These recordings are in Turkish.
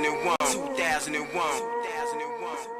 2001. 2001. 2001.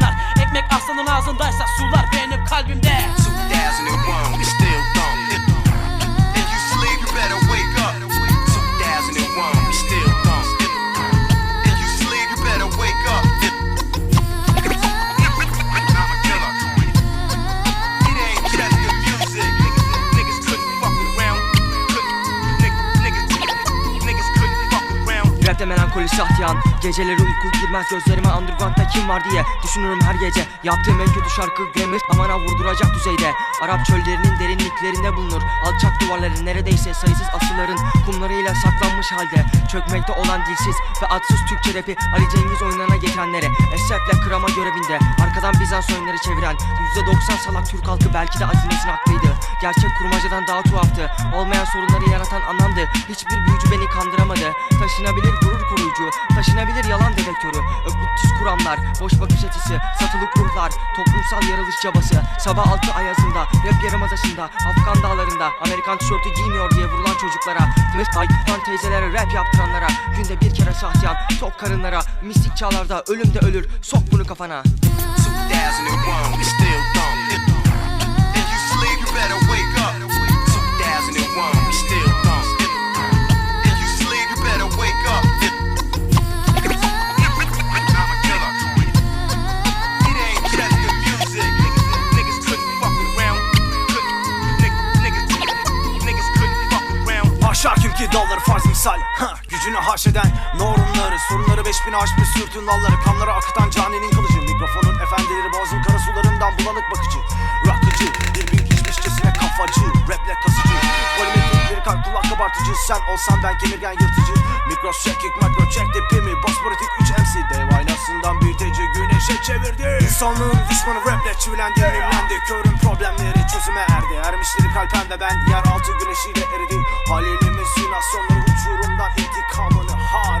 ağzındaysa sular benim kalbimde Rapte melankoli sahtiyan Geceleri uyku girmez gözlerime underground'da kim var diye Düşünürüm her gece. Yaptığım en kötü şarkı Grammar Amana vurduracak düzeyde. Arap çöllerinin derinliklerinde bulunur. Alçak duvarları neredeyse sayısız asıların Kumlarıyla saklanmış halde. Çökmekte olan dilsiz ve atsız Türkçe rapi Ali Cengiz oyunlarına geçenlere. Esefle kırama görevinde Arkadan Bizans oyunları çeviren %90 salak Türk halkı belki de azinesine haklıydı Gerçek kurmacadan daha tuhaftı. Olmayan sorunları yaratan anlamdı Hiçbir büyücü beni kandıramadı. Taşınabilir gurur koruyucu Taşınabilir yalan dedektörü Ökütüz kuramlar Boş bakış açısı Satılık ruhlar Toplumsal yarılış çabası. Sabah altı ayazında Rap yarımadasında Afgan dağlarında Amerikan tişörtü giymiyor diye vurulan çocuklara. Fan teyzelere rap yaptıranlara Günde bir kere sahtiyan Tok karınlara. Mistik çağlarda ölüm de ölür Sok bunu kafana. 2001, we still dumb. İf you sleep, you better wake Haşa ki dalları farz misal. Ha, Gücünü haşeden normları Sorunları beş bin aşmış sürtün dalları Kanları akıtan caninin kılıcı. Mikrofonun efendileri boğazın kara sularından bulanık bakıcı. Rakıcı bir bin geçmişçesine kafacı Raple kasıcı. Polimetrikleri kalk kulak kabartıcı. Sen olsan ben kemirgen yırtıcı Mikros çekik makro çek tepimi Bospolitik 3 MC Dev aynasından büyüteci güneşe çevirdi. İnsanlığın düşmanı raple çivilendi mimlendi Körün problemleri çözüme erdi. Ermişleri kalpende ben yeraltı güneşiyle eridi. Haliyle mesinasyonları uçurumdan intikamını har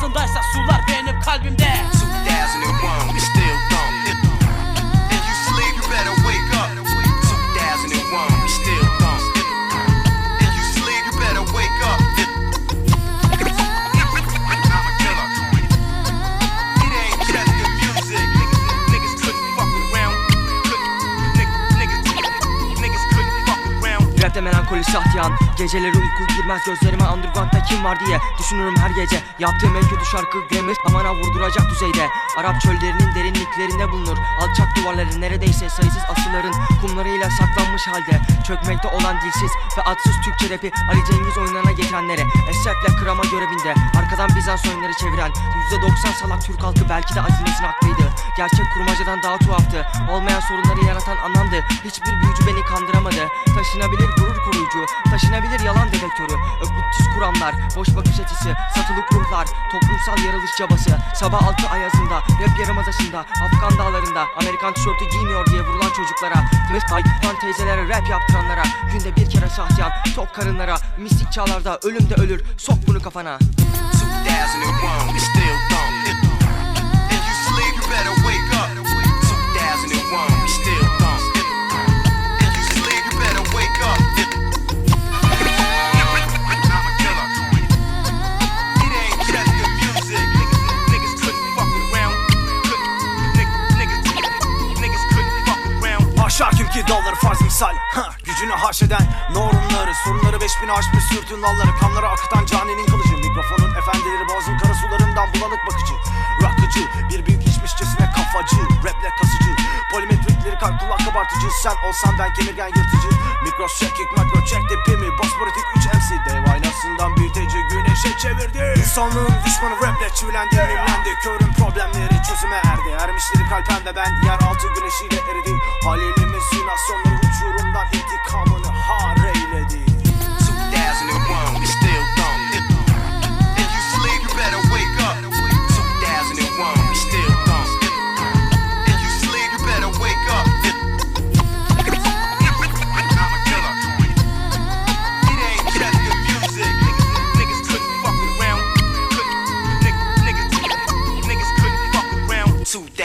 Ağzındaysa sular benim kalbimde. Melankoli sahtiyan Geceleri uyku girmez gözlerime underground'da kim var diye Düşünürüm her gece. Yaptığım en kötü şarkı Glamour Amana vurduracak düzeyde. Arap çöllerinin derinliklerinde bulunur Alçak duvarların neredeyse sayısız asıların Kumlarıyla saklanmış halde. Çökmekte olan dilsiz ve adsız Türkçe rapi Ali Cengiz oyunlarına geçenlere Esrefle kırama görevinde Arkadan Bizans oyunları çeviren %90 salak Türk halkı belki de Azines'in haklıydı Gerçek kurmacadan daha tuhaftı Olmayan sorunları yaratan anlamdı Hiçbir büyücü beni kandıramadı. Taşınabilir gurur koruyucu Taşınabilir yalan dedektörü. Öpüttüz kuramlar Boş bakış açısı Satılık ruhlar Toplumsal yarılış çabası. Sabah altı ayazında Rap yarımadasında Afgan dağlarında Amerikan tişörtü giymiyor diye vurulan çocuklara. Mıhtay fan teyzelere rap yaptıranlara. Günde bir kere sahtiyan Tok karınlara. Mistik çağlarda ölüm de ölür Sok bunu kafana. 2001, we still thump. 2 dolar farz misal. Ha, Gücünü haşeden normları. Sorunları 5000 aşmış sürtün dalları. Kanlara akıtan caninin kılıcı. Mikrofonun efendileri boğazın kara sularından bulanık bakıcı. Rakıcı bir büyük içmişçesine kafacı Raple kasıcı. Polimetrikleri kalp kulak kabartıcı. Sen olsan ben kemirgen yırtıcı. Mikros çekik makro çek dipimi Bosporetik 3 MC'de güneşe çevirdi. İnsanlığın düşmanı raple çivilendi mimlendi Körün problemleri çözüme erdi. Ermişleri kalpen ve ben yeraltı güneşiyle eridi. Halilimiz simülasyonları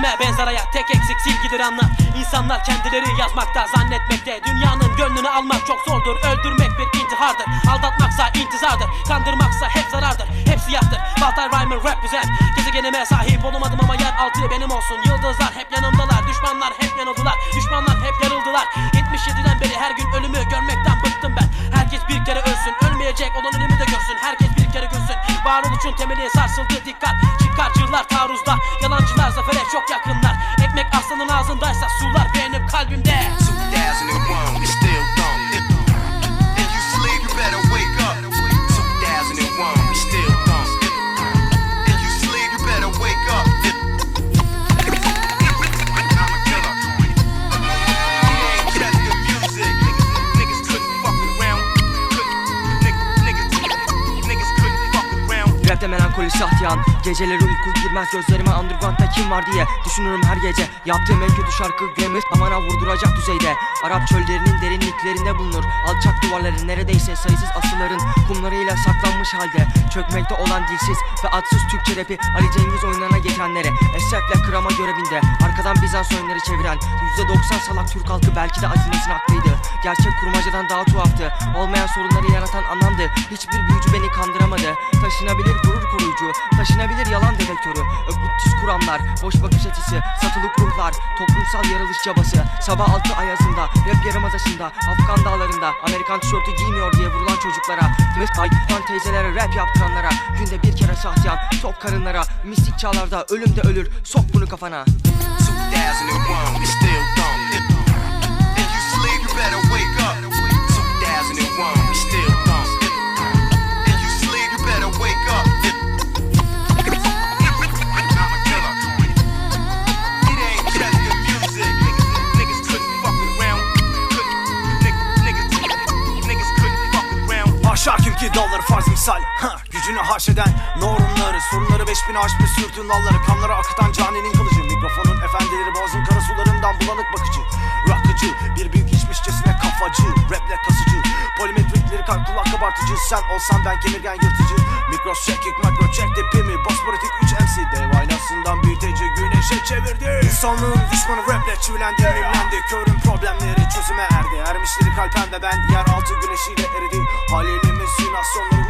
kaleme benzer hayat tek eksik silgidir anla İnsanlar kendileri yazmakta zannetmekte. Dünyanın gönlünü almak çok zordur. Öldürmek bir intihardır. Aldatmaksa intizardır. Kandırmaksa hep zarardır. Hep siyahtır. Baltay Rhymer rap güzel Gezegenime sahip olamadım ama yer altı benim olsun. Yıldızlar hep yanımdalar Düşmanlar hep yanıldılar. Düşmanlar hep yarıldılar 77'den beri her gün ölümü görmekten bıktım ben. Herkes bir kere ölsün. Ölmeyecek olan ölümü de görsün. Herkes bir kere gülsün Varoluşun temeli sarsıldı. Dikkat Çıkarcılar taarruzda. Yalancılar zafere çok yakınlar. Ekmek aslanın ağzındaysa sular benim kalbimde. 2001, around. Rapte melankoli sahtiyan Geceleri uyku girmez gözlerime underground'da kim var diye Düşünürüm her gece. Yaptığım en kötü şarkı Glamour Amana vurduracak düzeyde. Arap çöllerinin derinliklerinde bulunur Alçak duvarların neredeyse sayısız asıların Kumlarıyla saklanmış halde. Çökmekte olan dilsiz ve adsız Türkçe rapi Ali Cengiz oyunlarına geçenlere. Esrefle kırama görevinde Arkadan Bizans oyunları çeviren %90 salak Türk halkı belki de Azines'in haklıydı. Gerçek kurmacadan daha tuhaftı Olmayan sorunları yaratan anlamdı Hiçbir büyücü beni kandıramadı. Taşınabilir gurur koruyucu Taşınabilir yalan dedektörü Öpüttüz kuramlar Boş bakış açısı Satılık ruhlar Toplumsal yarılış çabası. Sabah altı ayazında Rap yarımadasında Afgan dağlarında Amerikan tişörtü giymiyor diye vurulan çocuklara. Mıhtay fan teyzelere rap yaptıranlara. Günde bir kere sahtiyan Tok karınlara. Mistik çağlarda ölüm de ölür Sok bunu kafana. 2001, we still thump. Misal? Ha, Gücünü haşeden normları Sorunları beş bin aşmış sürtün dalları Kanlara akıtan caninin kılıcı. Mikrofonun efendileri boğazın kara sularından bulanık bakıcı. Rakıcı bir büyük içmişçesine kafacı Raple kasıcı. Polimetrikleri kalk kulak kabartıcı Sen olsan ben kemirgen yırtıcı. Mikro çekik makro çek tepimi Bospolitik 3 MC Dev aynasından güneşe çevirdi. İnsanlığın düşmanı raple çivilendi mimlendi Körün problemleri çözüme erdi. Ermişleri kalpen ve ben yeraltı güneşiyle eridi. Haliyle simülasyonları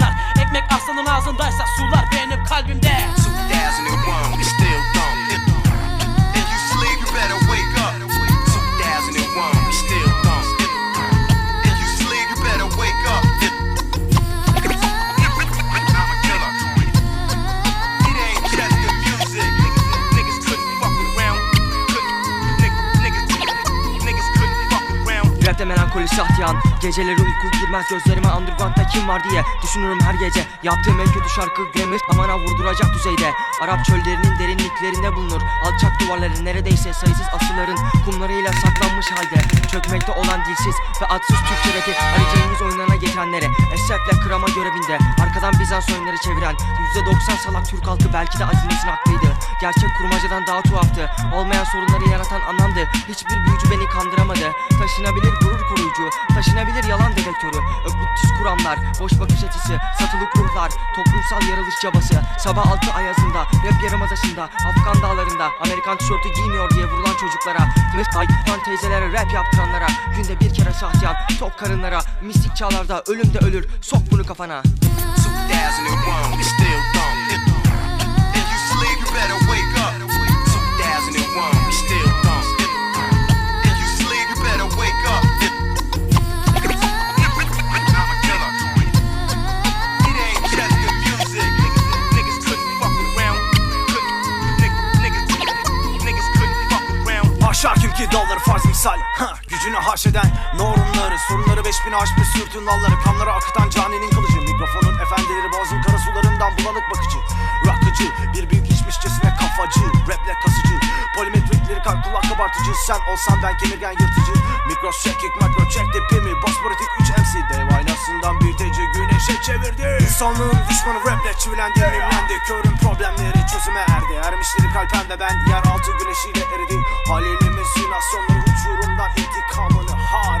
aslanın ağzındaysa sular benim kalbimde 2001, we still dumb. If, if you sleep, you better wake up. 2001, we still dumb. If, if you sleep, you better wake up. If, I'm a killer. It ain't just the music. Niggas couldn't fuck around. Couldn't, niggas, niggas couldn't fuck around. Rapte melankoli sahtiyan Geceleri uyku girmez gözlerime underground'da kim var diye Düşünürüm her gece. Yaptığım en kötü şarkı Grammar Amana vurduracak düzeyde. Arap çöllerinin derinliklerinde bulunur Alçak duvarları neredeyse sayısız asıların Kumlarıyla saklanmış halde. Çökmekte olan dilsiz ve atsız Türkçe rapi Ali Cengiz oyunlarına geçenlere Esrefle kırama görevinde. Arkadan Bizans oyunları çeviren %90 salak Türk halkı belki de azinesine haklıydı. Gerçek kurmacadan daha tuhaftı Olmayan sorunları yaratan anlamdı Hiçbir büyücü beni kandıramadı. Taşınabilir gurur koruyucu Taşınabilir yalan dedektörü Öklüptüs kuramlar Boş bakış açısı Satılık ruhlar Toplumsal yarılış çabası. Sabah altı ayazında Rap yarımadasında Afgan dağlarında Amerikan tişörtü giymiyor diye vurulan çocuklara Mesay fan teyzelere rap yaptıranlara Günde bir kere sahtiyan Tok karınlara Mistik çağlarda ölüm de ölür Sok bunu kafana. 2001, we still ki dalları farz misal. Ha, Gücünü haşeden normları Sorunları beş bin aşmış sürtün dalları Kanlara akıtan caninin kılıcı. Mikrofonun efendileri boğazın kara sularından bulanık bakıcı. Rakıcı bir büyük içmişçesine kafacı Raple kasıcı Polimetrikleri kalk kulak kabartıcı Sen olsan ben kemirgen yırtıcı. Mikro çekik makro çek tepimi Bospolitik 3 MC Dev aynasından büyüteci güneşe çevirdi. İnsanlığın düşmanı raple çivilendi mimlendi Körün problemleri çözüme erdi. Ermişleri kalpen ve ben yeraltı güneşiyle eridi. Haliyle simülasyonları uçurumdan intikamını har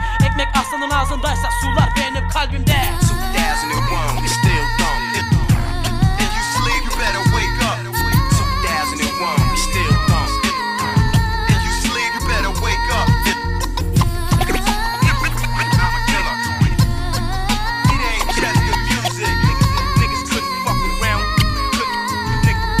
Ekmek aslanın ağzındaysa sular benim kalbimde 2001, we still thump. If, you sleep, you better wake up. 2001, we still thump. If, you sleep, you better wake up. I'm a killer. It ain't just the music. Niggas, niggas couldn't fuck around. Couldn't,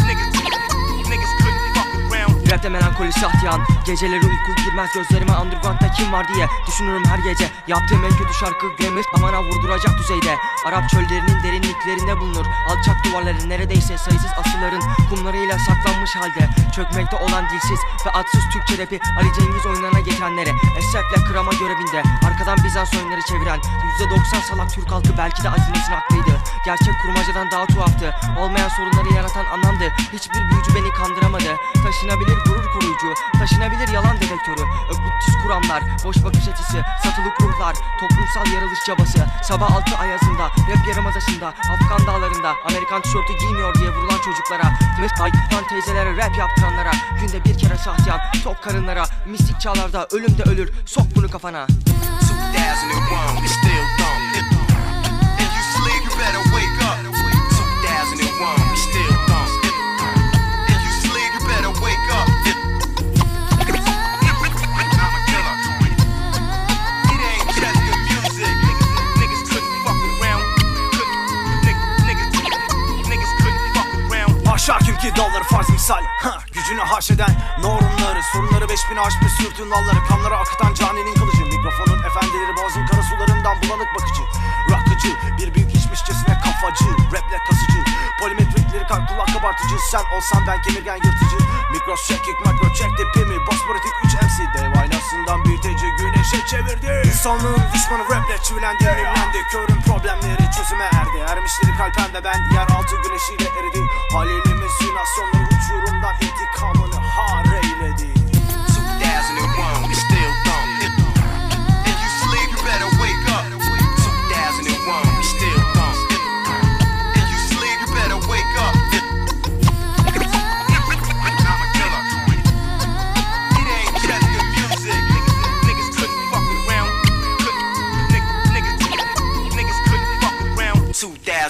niggas, niggas, niggas couldn't fuck around. Rapte melankoli sahtiyan Geceleri uyku girmez gözlerime underground'da kim var diye Düşünürüm her gece. Yaptığım en kötü şarkı Grammar Amana vurduracak düzeyde. Arap çöllerinin derinliklerinde bulunur Alçak duvarların neredeyse sayısız asılların Kumlarıyla saklanmış halde. Çökmekte olan dilsiz ve adsız Türkçe rapi Ali Cengiz oyunlarına geçenlere Esrefle kırama görevinde. Arkadan Bizans oyunları çeviren %90 salak Türk halkı belki de azimesine haklıydı Gerçek kurmacadan daha tuhaftı Olmayan sorunları yaratan anlamdı Hiçbir büyücü beni kandıramadı. Taşınabilir gurur koruyucu Taşınabilir yalan dedektörü Öpütüz kuramlar Boş bakış açısı Satılık ruhlar Toplumsal yaralış çabası Sabah altı ayazında Rap yarımadasında Afgan dağlarında Amerikan tişörtü giymiyor diye vurulan çocuklara Ayıptan teyzelere rap yaptıranlara Günde bir kere sahtiyan Tok karınlara Mistik çağlarda ölüm de ölür Sok bunu kafana 2001, we still. If, if you sleep, you better wake up. 2001, we still misal. Ha, Gücünü haşeden normları Sorunları beş bin aşmış sürtün dalları Kanları akıtan caninin kılıcı. Mikrofonun efendileri boğazın kara sularından bulanık bakıcı. Rakıcı bir büyük içmişçesine kafacı Raple kasıcı. Polimetrikleri kalp kulak kabartıcı Sen olsan ben kemirgen yırtıcı. Mikros çekik makro çek tipimi Bospolitik 3 MC Dev aynasından büyüteci güneşe çevirdi. İnsanlığın düşmanı raple çivilendi mimlendi Körün problemleri çözüme erdi. Ermişleri kalpen ve ben yeraltı güneşiyle eridi. Haliyle simülasyonları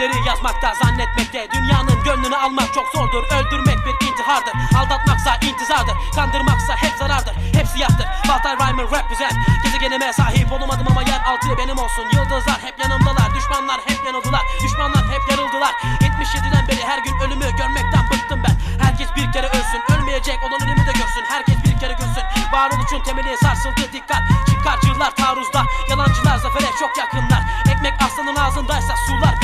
Kendileri yazmakta zannetmekte. Dünyanın gönlünü almak çok zordur. Öldürmek bir intihardır. Aldatmaksa intizardır. Kandırmaksa hep zarardır. Hepsi yaktır Walter Rhymer represent. Gezegenime sahip olamadım ama yer altı benim olsun. Yıldızlar hep yanımdalar. Düşmanlar hep yanıldılar. Düşmanlar hep yarıldılar. 77'den beri her gün ölümü görmekten bıktım ben. Herkes bir kere ölsün. Ölmeyecek olan ölümü de görsün. Herkes bir kere görsün Varoluşun temeli sarsıldı. Dikkat Çıkarcılar taarruzda. Yalancılar zafere çok yakınlar. Ekmek aslanın ağzındaysa sular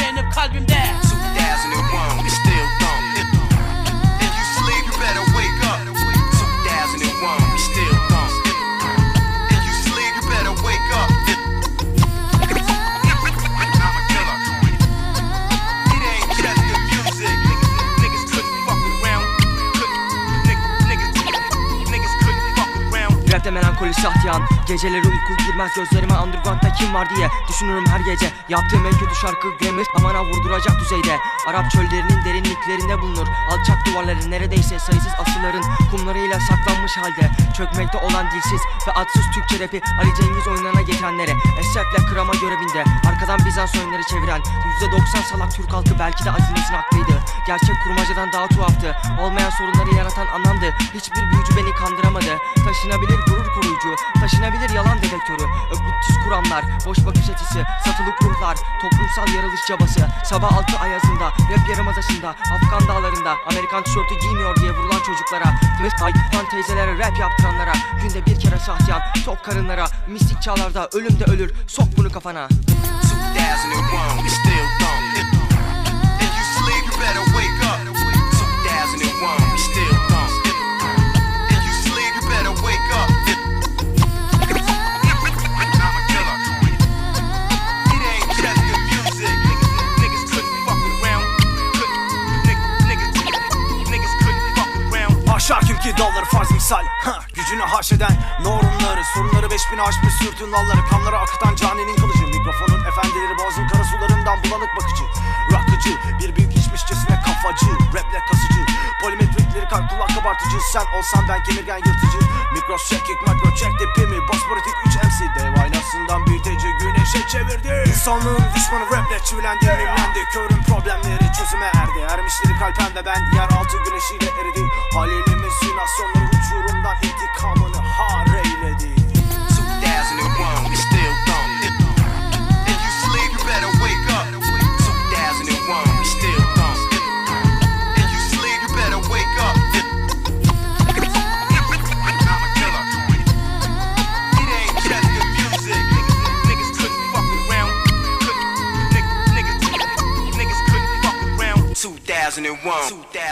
sahtiyan Geceleri uyku girmez gözlerime underground'da kim var diye Düşünürüm her gece. Yaptığım en kötü şarkı Grammy Amana vurduracak düzeyde. Arap çöllerinin derinliklerinde bulunur Alçak duvarları neredeyse sayısız asıların Kumlarıyla saklanmış halde. Çökmekte olan dilsiz ve atsız Türkçe rapi Ali Cengiz oyunlarına getirenlere Esefle kırama görevinde Arkadan Bizans oyunları çeviren %90 salak Türk halkı belki de acınasın haklıydı. Gerçek kurmacadan daha tuhaftı Olmayan sorunları yaratan anlamdı Hiçbir büyücü beni kandıramadı. Taşınabilir gurur koruyucu Taşınabilir yalan dedektörü Öpütüz kuramlar Boş bakış açısı Satılık ruhlar Toplumsal yarılış çabası Sabah altı ayazında Rap yarımadasında Afgan dağlarında Amerikan tişörtü giymiyor diye vurulan çocuklara Ay fan teyzelere rap yaptıranlara Günde bir kere sahtiyan Tok karınlara Mistik çağlarda ölüm de ölür Sok bunu kafana 2001, we still thump. If, if you sleep, you better wake up. 2001, we still Gücünü haşeden normları Sorunları beş bin aşmış sürtün dalları Kanları akıtan caninin kılıcı. Mikrofonun efendileri boğazın kara sularından bulanık bakıcı. Rakıcı bir büyük içmişçesine kafacı Raple kasıcı. Polimetrikleri kalp kulak kabartıcı Sen olsan ben kemirgen yırtıcı. Mikros çekik mikro çek dipimi Bospolitik 3 MC Dev aynasından büyüteci güneşe çevirdi. İnsanlığın düşmanı raple çivilendi mimlendi. Körün problemleri çözüme erdi. Ermişleri kalpen ve ben yeraltı güneşiyle eridi. Halilimiz simülasyonları